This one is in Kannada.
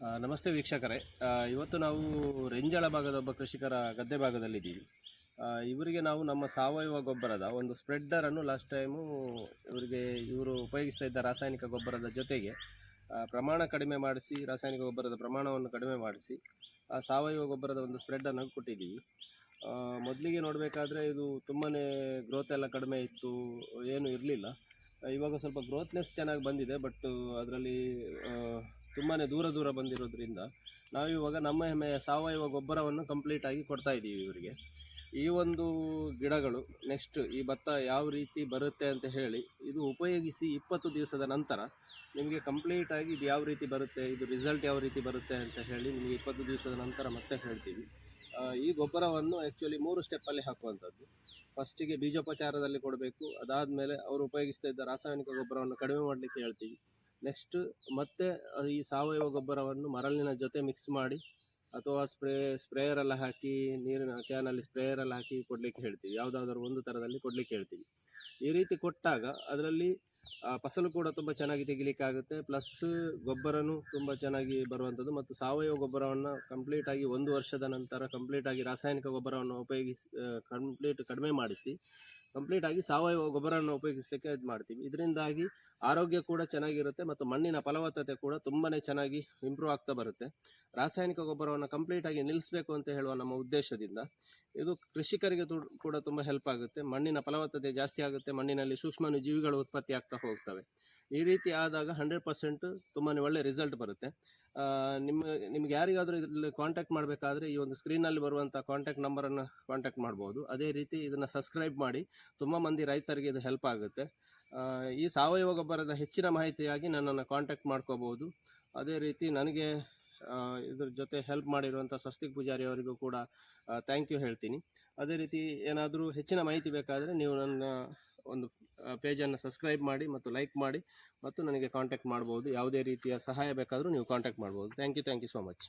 ನಮಸ್ತೆ ವೀಕ್ಷಕರೇ. ಇವತ್ತು ನಾವು ರೆಂಜಳ ಭಾಗದ ಒಬ್ಬ ಕೃಷಿಕರ ಗದ್ದೆ ಭಾಗದಲ್ಲಿದ್ದೀವಿ. ಇವರಿಗೆ ನಾವು ನಮ್ಮ ಸಾವಯವ ಗೊಬ್ಬರದ ಒಂದು ಸ್ಪ್ರೆಡ್ಡರನ್ನು ಲಾಸ್ಟ್ ಟೈಮು ಇವರಿಗೆ ಇವರು ಉಪಯೋಗಿಸ್ತಾ ಇದ್ದ ರಾಸಾಯನಿಕ ಗೊಬ್ಬರದ ಜೊತೆಗೆ ಪ್ರಮಾಣ ಕಡಿಮೆ ಮಾಡಿಸಿ, ರಾಸಾಯನಿಕ ಗೊಬ್ಬರದ ಪ್ರಮಾಣವನ್ನು ಕಡಿಮೆ ಮಾಡಿಸಿ, ಆ ಸಾವಯವ ಗೊಬ್ಬರದ ಒಂದು ಸ್ಪ್ರೆಡ್ಡನ್ನು ಕೊಟ್ಟಿದ್ದೀವಿ. ಮೊದಲಿಗೆ ನೋಡಬೇಕಾದ್ರೆ ಇದು ತುಂಬಾ ಗ್ರೋತ್ ಎಲ್ಲ ಕಡಿಮೆ ಇತ್ತು, ಏನೂ ಇರಲಿಲ್ಲ. ಇವಾಗ ಸ್ವಲ್ಪ ಗ್ರೋತ್ನೆಸ್ ಚೆನ್ನಾಗಿ ಬಂದಿದೆ ಬಟ್ ಅದರಲ್ಲಿ ತುಂಬಾ ದೂರ ದೂರ ಬಂದಿರೋದ್ರಿಂದ ನಾವಿವಾಗ ನಮ್ಮ ಹೆಮ್ಮೆಯ ಸಾವಯವ ಗೊಬ್ಬರವನ್ನು ಕಂಪ್ಲೀಟ್ ಆಗಿ ಕೊಡ್ತಾ ಇದ್ದೀವಿ ಇವರಿಗೆ. ಈ ಒಂದು ಗಿಡಗಳು ನೆಕ್ಸ್ಟ್ ಈ ಭತ್ತ ಯಾವ ರೀತಿ ಬರುತ್ತೆ ಅಂತ ಹೇಳಿ ಇದು ಉಪಯೋಗಿಸಿ ಇಪ್ಪತ್ತು ದಿವಸದ ನಂತರ ನಿಮಗೆ ಕಂಪ್ಲೀಟಾಗಿ ಇದು ಯಾವ ರೀತಿ ಬರುತ್ತೆ, ಇದು ರಿಸಲ್ಟ್ ಯಾವ ರೀತಿ ಬರುತ್ತೆ ಅಂತ ಹೇಳಿ ನಿಮಗೆ ಇಪ್ಪತ್ತು ದಿವಸದ ನಂತರ ಮತ್ತೆ ಹೇಳ್ತೀವಿ. ಈ ಗೊಬ್ಬರವನ್ನು ಆ್ಯಕ್ಚುಲಿ ಮೂರು ಸ್ಟೆಪ್ಪಲ್ಲಿ ಹಾಕುವಂಥದ್ದು. ಫಸ್ಟಿಗೆ ಬೀಜೋಪಚಾರದಲ್ಲಿ ಕೊಡಬೇಕು, ಅದಾದಮೇಲೆ ಅವರು ಉಪಯೋಗಿಸ್ತಾ ಇದ್ದ ರಾಸಾಯನಿಕ ಗೊಬ್ಬರವನ್ನು ಕಡಿಮೆ ಮಾಡಲಿಕ್ಕೆ ಹೇಳ್ತೀವಿ. ನೆಕ್ಸ್ಟ್ ಮತ್ತೆ ಈ ಸಾವಯವ ಗೊಬ್ಬರವನ್ನು ಮರಳಿನ ಜೊತೆ ಮಿಕ್ಸ್ ಮಾಡಿ, ಅಥವಾ ಸ್ಪ್ರೇ ಸ್ಪ್ರೇಯರೆಲ್ಲ ಹಾಕಿ, ನೀರಿನ ಕ್ಯಾನಲ್ಲಿ ಸ್ಪ್ರೇಯರೆಲ್ಲ ಹಾಕಿ ಕೊಡಲಿಕ್ಕೆ ಹೇಳ್ತೀವಿ. ಯಾವುದಾದ್ರೂ ಒಂದು ಥರದಲ್ಲಿ ಕೊಡಲಿಕ್ಕೆ ಹೇಳ್ತೀವಿ. ಈ ರೀತಿ ಕೊಟ್ಟಾಗ ಅದರಲ್ಲಿ ಫಸಲು ಕೂಡ ತುಂಬ ಚೆನ್ನಾಗಿ ತೆಗಿಲಿಕ್ಕಾಗುತ್ತೆ. ಪ್ಲಸ್ ಗೊಬ್ಬರನೂ ತುಂಬ ಚೆನ್ನಾಗಿ ಬರುವಂಥದ್ದು. ಮತ್ತು ಸಾವಯವ ಗೊಬ್ಬರವನ್ನು ಕಂಪ್ಲೀಟಾಗಿ ಒಂದು ವರ್ಷದ ನಂತರ ಕಂಪ್ಲೀಟಾಗಿ ರಾಸಾಯನಿಕ ಗೊಬ್ಬರವನ್ನು ಉಪಯೋಗಿಸಿ ಕಂಪ್ಲೀಟ್ ಕಡಿಮೆ ಮಾಡಿಸಿ ಕಂಪ್ಲೀಟಾಗಿ ಸಾವಯವ ಗೊಬ್ಬರವನ್ನು ಉಪಯೋಗಿಸಲಿಕ್ಕೆ ಇದು ಮಾಡ್ತೀವಿ. ಇದರಿಂದಾಗಿ ಆರೋಗ್ಯ ಕೂಡ ಚೆನ್ನಾಗಿರುತ್ತೆ ಮತ್ತು ಮಣ್ಣಿನ ಫಲವತ್ತತೆ ಕೂಡ ತುಂಬಾ ಚೆನ್ನಾಗಿ ಇಂಪ್ರೂವ್ ಆಗ್ತಾ ಬರುತ್ತೆ. ರಾಸಾಯನಿಕ ಗೊಬ್ಬರವನ್ನು ಕಂಪ್ಲೀಟಾಗಿ ನಿಲ್ಲಿಸಬೇಕು ಅಂತ ಹೇಳುವ ನಮ್ಮ ಉದ್ದೇಶದಿಂದ ಇದು ಕೃಷಿಕರಿಗೆ ಕೂಡ ತುಂಬ ಹೆಲ್ಪ್ ಆಗುತ್ತೆ. ಮಣ್ಣಿನ ಫಲವತ್ತತೆ ಜಾಸ್ತಿ ಆಗುತ್ತೆ. ಮಣ್ಣಿನಲ್ಲಿ ಸೂಕ್ಷ್ಮಾಣು ಜೀವಿಗಳು ಉತ್ಪತ್ತಿ ಆಗ್ತಾ ಹೋಗ್ತವೆ. ಈ ರೀತಿ ಆದಾಗ ಹಂಡ್ರೆಡ್ ಪರ್ಸೆಂಟ್ ತುಂಬಾ ಒಳ್ಳೆ ರಿಸಲ್ಟ್ ಬರುತ್ತೆ. ನಿಮ್ಮ, ನಿಮ್ಗೆ ಯಾರಿಗಾದರೂ ಇದರಲ್ಲಿ ಕಾಂಟ್ಯಾಕ್ಟ್ ಮಾಡಬೇಕಾದ್ರೆ ಈ ಒಂದು ಸ್ಕ್ರೀನಲ್ಲಿ ಬರುವಂಥ ಕಾಂಟ್ಯಾಕ್ಟ್ ನಂಬರನ್ನು ಕಾಂಟ್ಯಾಕ್ಟ್ ಮಾಡ್ಬೋದು. ಅದೇ ರೀತಿ ಇದನ್ನು ಸಬ್ಸ್ಕ್ರೈಬ್ ಮಾಡಿ ತುಂಬ ಮಂದಿ ರೈತರಿಗೆ ಇದು ಹೆಲ್ಪ್ ಆಗುತ್ತೆ. ಈ ಸಾವಯವ ಗೊಬ್ಬರದ ಹೆಚ್ಚಿನ ಮಾಹಿತಿಯಾಗಿ ನನ್ನನ್ನು ಕಾಂಟ್ಯಾಕ್ಟ್ ಮಾಡ್ಕೋಬೋದು. ಅದೇ ರೀತಿ ನನಗೆ ಇದ್ರ ಜೊತೆ ಹೆಲ್ಪ್ ಮಾಡಿರುವಂಥ ಸ್ವಸ್ತಿಕ್ ಪೂಜಾರಿ ಅವರಿಗೂ ಕೂಡ ಥ್ಯಾಂಕ್ ಯು ಹೇಳ್ತೀನಿ. ಅದೇ ರೀತಿ ಏನಾದರೂ ಹೆಚ್ಚಿನ ಮಾಹಿತಿ ಬೇಕಾದರೆ ನೀವು ನನ್ನ ಒಂದು ಪೇಜನ್ನು ಸಬ್ಸ್ಕ್ರೈಬ್ ಮಾಡಿ ಮತ್ತು ಲೈಕ್ ಮಾಡಿ ಮತ್ತು ನನಗೆ ಕಾಂಟ್ಯಾಕ್ಟ್ ಮಾಡ್ಬೋದು. ಯಾವುದೇ ರೀತಿಯ ಸಹಾಯ ಬೇಕಾದರೂ ನೀವು ಕಾಂಟ್ಯಾಕ್ಟ್ ಮಾಡ್ಬೋದು. Thank you thank you so much